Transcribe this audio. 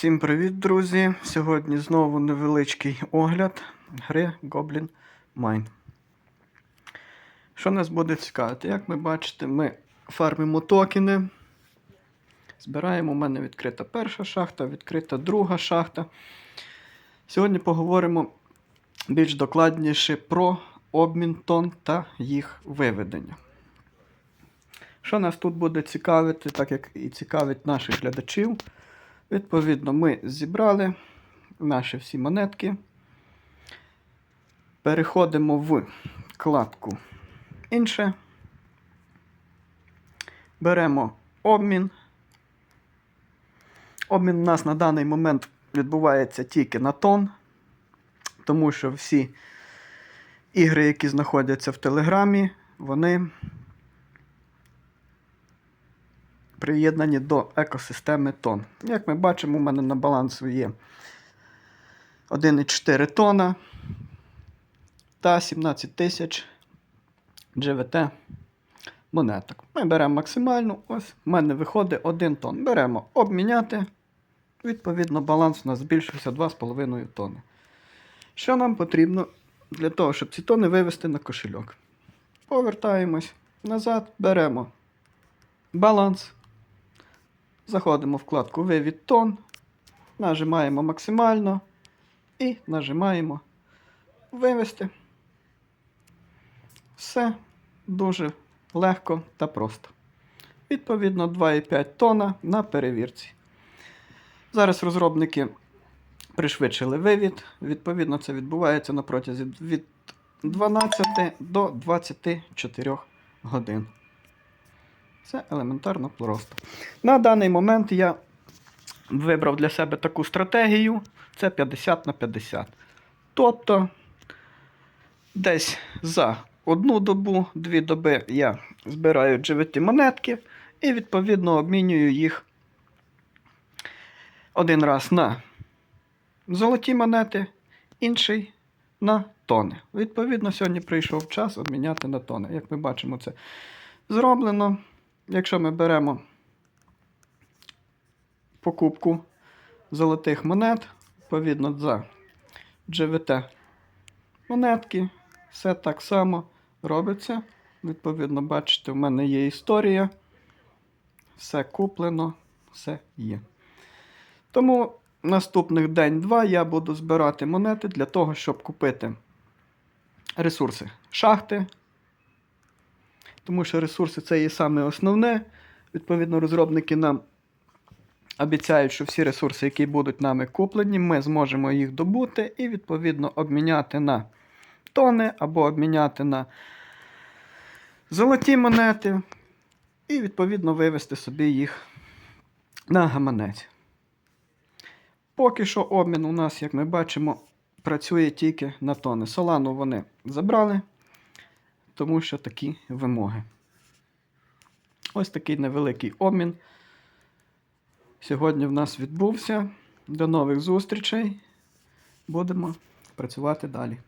Всім привіт, друзі! Сьогодні знову невеличкий огляд гри Goblin Mine. Що нас буде цікавити? Як ви бачите, ми фармимо токени. Збираємо. У мене відкрита перша шахта, відкрита друга шахта. Сьогодні поговоримо більш докладніше про обмін тон та їх виведення. Що нас тут буде цікавити, так як і цікавить наших глядачів. Відповідно, ми зібрали наші всі монетки. Переходимо в вкладку інше. Беремо обмін. Обмін у нас на даний момент відбувається тільки на тон, тому що всі ігри, які знаходяться в Телеграмі, вони приєднані до екосистеми тон. Як ми бачимо, у мене на балансу є 1,4 тона та 17 тисяч GVT монеток. Ми беремо максимальну, ось в мене виходить 1 тон. Беремо обміняти. Відповідно, баланс у нас збільшився 2,5 тонни. Що нам потрібно для того, щоб ці тони вивести на кошельок? Повертаємось назад, беремо баланс. Заходимо в вкладку Вивід тон, нажимаємо максимально і нажимаємо Вивести. Все дуже легко та просто. Відповідно, 2,5 тона на перевірці. Зараз розробники пришвидшили вивід. Відповідно, це відбувається на протязі від 12 до 24 годин. Це елементарно просто. На даний момент я вибрав для себе таку стратегію: це 50 на 50. Тобто, десь за одну добу, дві доби я збираю GVT монетки і, відповідно, обмінюю їх один раз на золоті монети, інший на тони. Відповідно, сьогодні прийшов час обміняти на тони. Як ми бачимо, це зроблено. Якщо ми беремо покупку золотих монет, відповідно за GVT монетки, все так само робиться. Відповідно, бачите, в мене є історія. Все куплено, все є. Тому наступних день-два я буду збирати монети для того, щоб купити ресурси шахти. Тому що ресурси це є саме основне. Відповідно, розробники нам обіцяють, що всі ресурси, які будуть нами куплені, ми зможемо їх добути і, відповідно, обміняти на тони або обміняти на золоті монети. І, відповідно, вивести собі їх на гаманець. Поки що обмін у нас, як ми бачимо, працює тільки на тони. Солану вони забрали тому що такі вимоги. Ось такий невеликий обмін. Сьогодні в нас відбувся. До нових зустрічей. Будемо працювати далі.